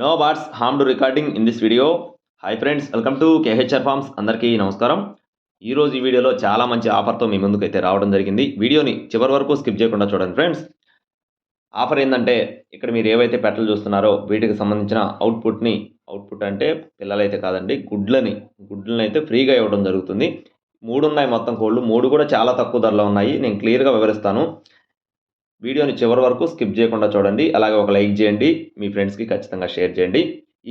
No bots harm to recording in this video hi friends welcome to KHR farms అందరికీ నమస్కారం. ఈరోజు ఈ వీడియోలో చాలా మంచి ఆఫర్తో మీ ముందుకు అయితే రావడం జరిగింది. వీడియోని చివరి వరకు స్కిప్ చేయకుండా చూడండి ఫ్రెండ్స్. ఆఫర్ ఏంటంటే ఇక్కడ మీరు ఏవైతే పెట్టలు చూస్తున్నారో వీటికి సంబంధించిన అవుట్పుట్ని అవుట్పుట్ అంటే పిల్లలైతే కాదండి గుడ్లని గుడ్లని అయితే ఫ్రీగా ఇవ్వడం జరుగుతుంది. మూడు ఉన్నాయి మొత్తం కోళ్ళు మూడు కూడా చాలా తక్కువ ధరలో ఉన్నాయి. నేను క్లియర్గా వివరిస్తాను. వీడియోని చివరి వరకు స్కిప్ చేయకుండా చూడండి. అలాగే ఒక లైక్ చేయండి. మీ ఫ్రెండ్స్కి ఖచ్చితంగా షేర్ చేయండి.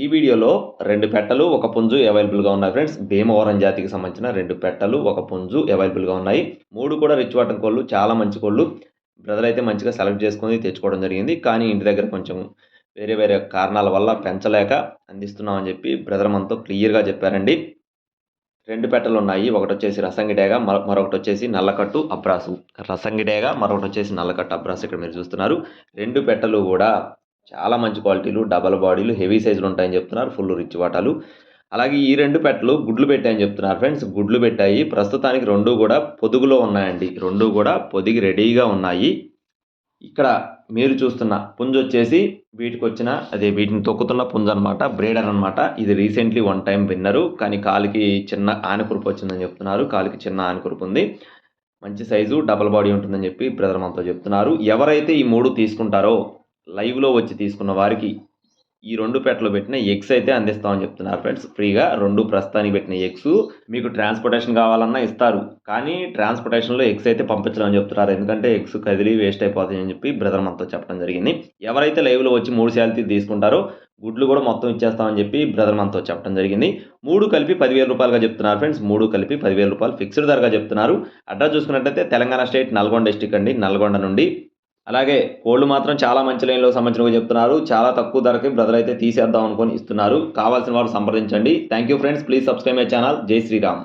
ఈ వీడియోలో రెండు పెట్టలు ఒక పుంజు అవైలబుల్గా ఉన్నాయి ఫ్రెండ్స్. భీమవరం జాతికి సంబంధించిన రెండు పెట్టలు ఒక పుంజు అవైలబుల్గా ఉన్నాయి. మూడు కూడా రిచ్ వాటం కోళ్ళు చాలా మంచి కోళ్ళు. బ్రదర్ అయితే మంచిగా సెలెక్ట్ చేసుకొని తెచ్చుకోవడం జరిగింది. కానీ ఇంటి దగ్గర కొంచెం వేరే వేరే కారణాల వల్ల పెంచలేక అందిస్తున్నామని చెప్పి బ్రదర్ మనతో క్లియర్గా చెప్పారండి. రెండు పెట్టలు ఉన్నాయి. ఒకటి వచ్చేసి రసంగిడేగ మరొకటి వచ్చేసి నల్లకట్టు అబ్రాసు. రసంగిడేగ మరొకటి వచ్చేసి నల్లకట్టు అబ్రాసు ఇక్కడ మీరు చూస్తున్నారు. రెండు పెట్టలు కూడా చాలా మంచి క్వాలిటీలు డబల్ బాడీలు హెవీ సైజులు ఉంటాయని చెప్తున్నారు. ఫుల్ రిచ్ వాటాలు. అలాగే ఈ రెండు పెట్టలు గుడ్లు పెట్టాయని చెప్తున్నారు ఫ్రెండ్స్. గుడ్లు పెట్టాయి. ప్రస్తుతానికి రెండు కూడా పొదుగులో ఉన్నాయండి. రెండు కూడా పొదిగి రెడీగా ఉన్నాయి. ఇక్కడ మీరు చూస్తున్న పుంజు వచ్చేసి వీటికి వచ్చిన అదే వీటిని తొక్కుతున్న పుంజు అనమాట బ్రేడర్ అనమాట ఇది రీసెంట్లీ వన్ టైం విన్నరు కానీ కాలికి చిన్న ఆనకురుపు వచ్చిందని చెప్తున్నారు. కాలికి చిన్న ఆనకురుపు ఉంది. మంచి సైజు డబల్ బాడీ ఉంటుందని చెప్పి బ్రదర్ మనతో చెప్తున్నారు. ఎవరైతే ఈ మూడు తీసుకుంటారో లైవ్లో వచ్చి తీసుకున్న వారికి ఈ రెండు పెట్టలు పెట్టిన ఎగ్స్ అయితే అందిస్తామని చెప్తున్నారు ఫ్రెండ్స్ ఫ్రీగా రెండు ప్రస్తుతానికి పెట్టిన ఎగ్స్ మీకు ట్రాన్స్పోర్టేషన్ కావాలన్నా ఇస్తారు. కానీ ట్రాన్స్పోర్టేషన్లో ఎగ్స్ అయితే పంపించడం చెప్తున్నారు. ఎందుకంటే ఎగ్స్ కదిలి వేస్ట్ అయిపోతాయి అని చెప్పి బ్రదర్ మనతో చెప్పడం జరిగింది. ఎవరైతే లైవ్లో వచ్చి మూడు శాలరీ తీసుకుంటారో గుడ్లు కూడా మొత్తం ఇచ్చేస్తామని చెప్పి బ్రదర్ మనతో చెప్పడం జరిగింది. మూడు కలిపి పదివేల రూపాయలుగా చెప్తున్నారు ఫ్రెండ్స్ మూడు కలిపి పదివేల రూపాయలు ఫిక్స్డ్ ధరగా చెప్తున్నారు. అడ్రస్ చూసుకున్నట్టయితే తెలంగాణ స్టేట్ నల్గొండ డిస్టిక్ అండి. నల్గొండ నుండి అలాగే కోళ్ళు మాత్రం చాలా మంచి లైన్లో సంబంధించినవి చెప్తున్నారు. చాలా తక్కువ ధరకి బ్రదర్ అయితే తీసేద్దాం అనుకొని ఇస్తున్నారు. కావాల్సిన వారు సంప్రదించండి. Thank you friends. Please subscribe my channel. జై శ్రీరామ్.